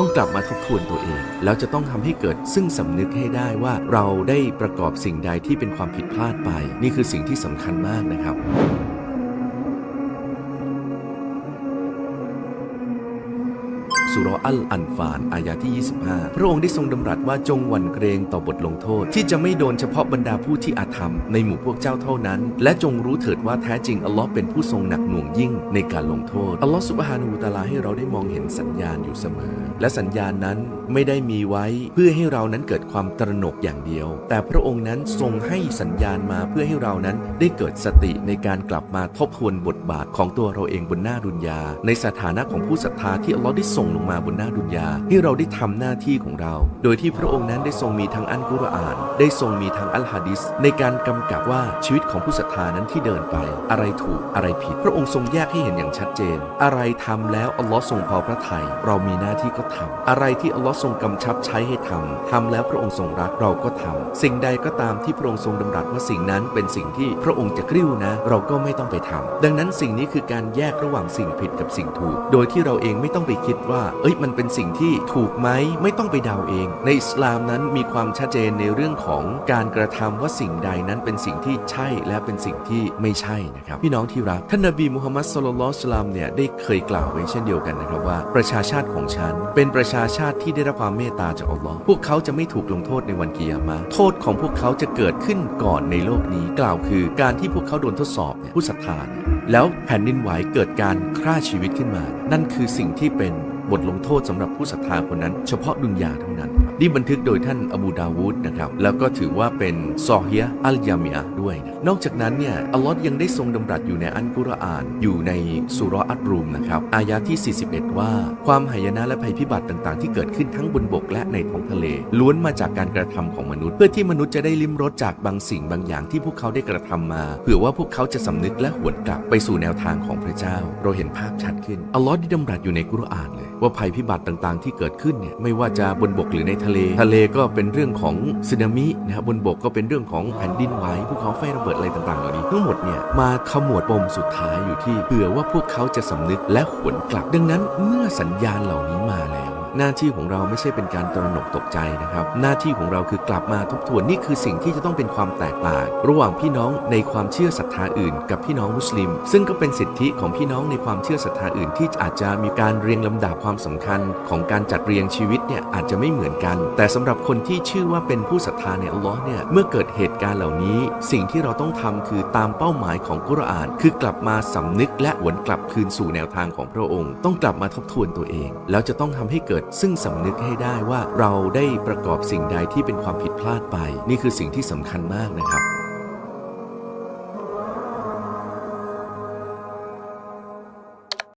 ต้องกลับมาทบทวนตัวเอง แล้วจะต้องทำให้เกิดซึ่งสำนึกให้ได้ว่าเราได้ประกอบสิ่งใดที่เป็นความผิดพลาดไป นี่คือสิ่งที่สำคัญมากนะครับ สุรอัลอันฟานอายาที่ 25 พระองค์ได้ทรงดำรัสว่าจงหวั่นเกรงต่อบทลงโทษ ที่จะไม่โดนเฉพาะบรรดาผู้ที่อาธรรมในหมู่พวกเจ้าเท่านั้น และจงรู้เถิดว่าแท้จริงอัลลอฮ์เป็นผู้ทรงหนักหน่วงยิ่งในการลงโทษอัลลอฮ์สุบฮานูตาลาให้เราได้มองเห็นสัญญาณอยู่เสมอ และสัญญาณนั้นไม่ได้มีไว้เพื่อให้เรานั้นเกิดความตระหนกอย่างเดียว แต่พระองค์นั้นทรงให้สัญญาณมาเพื่อให้เรานั้นได้เกิดสติในการกลับมาทบทวนบทบาทของตัวเราเองบนหน้าดุนยา ในสถานะของผู้ศรัทธาที่อัลลอฮ์ได้ส่งลงมาบนหน้าดุนยาให้เราได้ทำหน้าที่ของเรา โดยที่พระองค์นั้นได้ทรงมีทั้งอัลกุรอาน ได้ทรงมีทั้งอัลฮะดิษในการกำกับว่าชีวิตของผู้ศรัทธานั้นที่เดินไป อะไรถูกอะไรผิด พระองค์ทรงแยกให้เห็นอย่างชัดเจน อะไรทำแล้วอัลลอฮ์ทรงพอพระทัยเรามีหน้าที่ก็ทำอะไรที่อัลลอฮ์ทรงกำชับใช้ให้ทำทำแล้วพระองค์ทรงรักเราก็ทำสิ่งใดก็ตามที่พระองค์ทรงดำรัสว่าสิ่งนั้นเป็นสิ่งที่พระองค์จะกริ้วนะ เราก็ไม่ต้องไปทำดังนั้นสิ่งนี้คือการแยกระหว่างสิ่งผิดกับสิ่งถูก โดยที่เราเองไม่ต้องไปคิดว่าเอ้ยมันเป็นสิ่งที่ถูกไหมไม่ต้องไปเดาเอง ในอิสลามนั้นมีความชัดเจนในเรื่องของการกระทำว่าสิ่งใดนั้นเป็นสิ่งที่ใช่และเป็นสิ่งที่ไม่ใช่นะครับ พี่น้องที่รักท่านนบีมุฮัมมัดสุลลัลลอฮุสลามเนี่ยได้เคยกล่าวไว้เช่นเดียวกันนะครับว่า ประชาชาติของฉัน เป็นประชาชาติที่ได้รับความเมตตาจากอัลลอฮ์พวกเขาจะไม่ถูกลงโทษในวันกิยามะโทษของพวกเขาจะเกิดขึ้นก่อนในโลกนี้กล่าวคือ การที่พวกเขาโดนทดสอบเนี่ยผู้ศรัทธาเนี่ยแล้วแผ่นดินไหวเกิดการฆ่าชีวิตขึ้นมา นั่นคือสิ่งที่เป็น บทลงโทษสำหรับผู้ศรัทธาคนนั้น เฉพาะดุนยาเท่านั้น นี่บันทึกโดยท่านอบูดาวูดนะครับ แล้วก็ถือว่าเป็นซอฮียอัลยามีอะด้วยนะนอกจากนั้นเนี่ยอัลลอฮ์ยังได้ทรงดำรัสอยู่ในอันกุรอาน อยู่ในสุรอัตรูมนะครับ อายะที่ 41 ว่า ความหายนะและภัยพิบัติต่างๆ ที่เกิดขึ้นทั้งบนบกและในท้องทะเล ล้วนมาจากการกระทำของมนุษย์ เพื่อที่มนุษย์จะได้ลิ้มรสจากบางสิ่งบางอย่างที่พวกเขาได้กระทำมาเผื่อว่าพวกเขาจะสำนึกและหวนกลับไปสู่แนวทางของพระเจ้า เราเห็นภาพชัดขึ้นอัลลอฮ์ได้ดำรัสอยู่ในกุรอานเลย ว่าภัยพิบัติต่างๆ ที่เกิดขึ้นเนี่ยไม่ว่าจะบนบกหรือในทะเล ทะเลก็เป็นเรื่องของสึนามินะครับบนบกก็เป็นเรื่องของแผ่นดินไหวภูเขาไฟระเบิดอะไรต่างๆเหล่านี้ทั้งหมดเนี่ยมาขมวดปมสุดท้ายอยู่ที่เผื่อว่าพวกเขาจะสำนึกและหวนกลับดังนั้นเมื่อสัญญาณเหล่านี้มาแล้ว หน้าที่ของเราไม่ใช่เป็นการตระหนกตกใจนะครับ หน้าที่ของเราคือกลับมาทบทวนนี่คือสิ่งที่จะต้องเป็นความแตกต่าง ระหว่างพี่น้องในความเชื่อศรัทธาอื่น กับพี่น้องมุสลิม ซึ่งก็เป็นสิทธิของพี่น้องในความเชื่อศรัทธาอื่น ที่อาจจะมีการเรียงลำดับความสำคัญ ของการจัดเรียงชีวิตเนี่ยอาจจะไม่เหมือนกัน แต่สำหรับคนที่ชื่อว่าเป็นผู้ศรัทธาในอัลลอฮ์เนี่ยเมื่อเกิดเหตุการณ์เหล่านี้ สิ่งที่เราต้องทำคือตามเป้าหมายของกุรอาน คือกลับมาสำนึกและหวนกลับคืนสู่แนวทางของพระองค์ ต้องกลับมาทบทวนตัวเอง แล้วจะต้องทำให้เกิดด ซึ่งสำนึกให้ได้ว่าเราได้ประกอบสิ่งใดที่เป็นความผิดพลาดไป นี่คือสิ่งที่สำคัญมากนะครับ